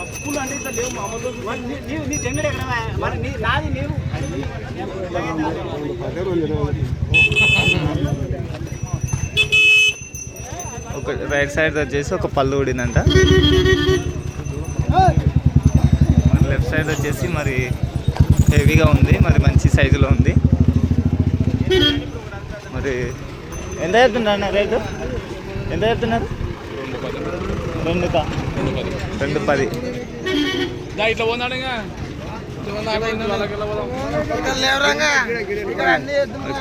అప్పులు అంటే ఇట్లా లేవు మామూలు నీవు నీ జంగడు ఎక్కడ మరి నీ నాది నీవు ఒక రైట్ సైడ్ వచ్చేసి ఒక పళ్ళు ఊడిందంట. లెఫ్ట్ సైడ్ వచ్చేసి మరి హెవీగా ఉంది మరి మంచి సైజులో ఉంది. మరి ఎంత అవుతుందన్న రేటు? ఎంత చెప్తున్నారు? రెండు రెండు పది. ఇట్లా పోన్నాడు మరి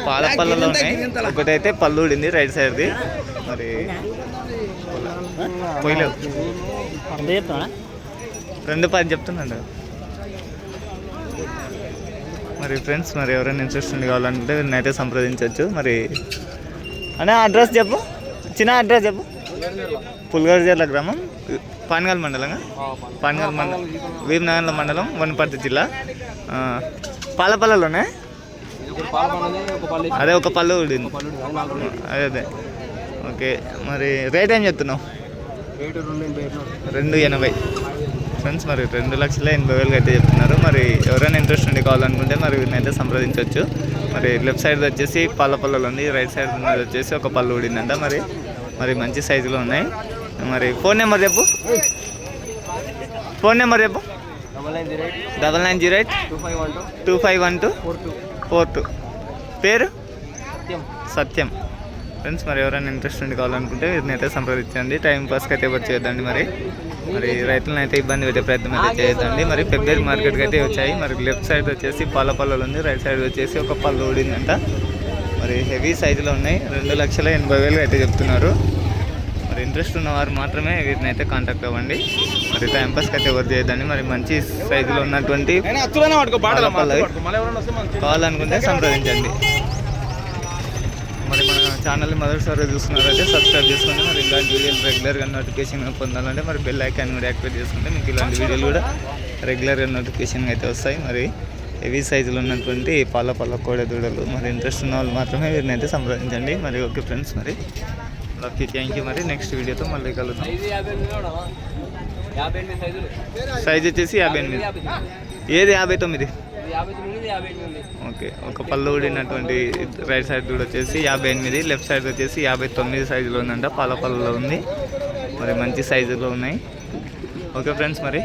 పాల పళ్ళలో ఉన్నాయి. ఒకటైతే పళ్ళు ఊడింది రైట్ సైడ్ది మరి పోయలేవు. రెండు పది చెప్తున్నాడు. మరి ఫ్రెండ్స్ మరి ఎవరైనా ఇంట్రెస్ట్ కావాలంటే నేనైతే సంప్రదించవచ్చు మరి అనే అడ్రస్ చెప్పు. చిన్న అడ్రస్ చెప్పు. పుల్గర్జర్ల గ్రామం పాన్గల్ మండలంగా? పాన్గల్ మండలం వీరనగర్ల మండలం వనపర్తి జిల్లా. పాలపల్లలోనే? అదే ఒక పళ్ళు ఊడింది అదే అదే. ఓకే మరి రేట్ ఏం చెప్తున్నావు? రెండు ఎనభై. ఫ్రెండ్స్ మరి రెండు లక్షల ఎనభై వేలు అయితే చెప్తున్నారు. మరి ఎవరైనా ఇంట్రెస్ట్ ఉండి కావాలనుకుంటే మరి వీరినైతే సంప్రదించవచ్చు. మరి లెఫ్ట్ సైడ్ వచ్చేసి పాల పళ్ళలు ఉంది రైట్ సైడ్ వచ్చేసి ఒక పళ్ళు ఊడిందంట మరి మరి మంచి సైజులో ఉన్నాయి. మరి ఫోన్ నెంబర్ చెప్పు. ఫోన్ నెంబర్ చెప్పు. Double nine zero eight two five one two four two. పేరు? సత్యం. ఫ్రెండ్స్ మరి ఎవరైనా ఇంట్రెస్ట్ ఉండి కావాలనుకుంటే వీరినైతే సంప్రదించండి. టైం పాస్కి అయితే వచ్చి చేయొద్దండి మరి. మరి రైతులను అయితే ఇబ్బంది పెట్టే ప్రయత్నం అయితే చేయొద్దండి. మరి ఫిబ్రవరి మార్కెట్కి అయితే వచ్చాయి. మరి లెఫ్ట్ సైడ్ వచ్చేసి పాల పళ్ళలు ఉంది. రైట్ సైడ్ వచ్చేసి ఒక పళ్ళు ఊడిందంట. మరి హెవీ సైజులో ఉన్నాయి. రెండు లక్షల ఎనభై వేలు అయితే చెప్తున్నారు. మరి ఇంట్రెస్ట్ ఉన్నవారు మాత్రమే వీటిని అయితే కాంటాక్ట్ అవ్వండి. మరి పాస్కి అయితే ఎవరు చేయొద్దండి. మరి మంచి సైజులో ఉన్నటువంటి కావాలనుకుంటే సంప్రదించండి. మరి మన ఛానల్ని మొదటిసారి చూస్తున్నారైతే సబ్స్క్రైబ్ చేసుకోండి మరి ఇలాంటి వీడియోలు రెగ్యులర్గా నోటిఫికేషన్ పొందాలంటే మరి బెల్ ఐకాన్ కూడా యాక్టివేట్ చేసుకుంటే మీకు ఇలాంటి వీడియోలు కూడా రెగ్యులర్గా నోటిఫికేషన్ అయితే వస్తాయి. మరి హెవీ సైజులో ఉన్నటువంటి పాల పాల కోడె దూడలు. మరి ఇంట్రెస్ట్ ఉన్న వాళ్ళు మాత్రమే వీరిని అయితే సంప్రదించండి. మరి ఓకే ఫ్రెండ్స్ మరి ఓకే థ్యాంక్ యూ మరి. నెక్స్ట్ వీడియోతో మళ్ళీ కలుద్దాం. సైజ్ వచ్చేసి యాభై ఎనిమిది. ఏది యాభై తొమ్మిది? ఓకే ఒక పళ్ళు ఊడినటువంటి రైట్ సైడ్ కూడా వచ్చేసి యాభై ఎనిమిది లెఫ్ట్ సైడ్ వచ్చేసి యాభై తొమ్మిది సైజులో ఉందంట పాల పళ్ళలో ఉంది. మరి మంచి సైజులో ఉన్నాయి. ఓకే ఫ్రెండ్స్ మరి.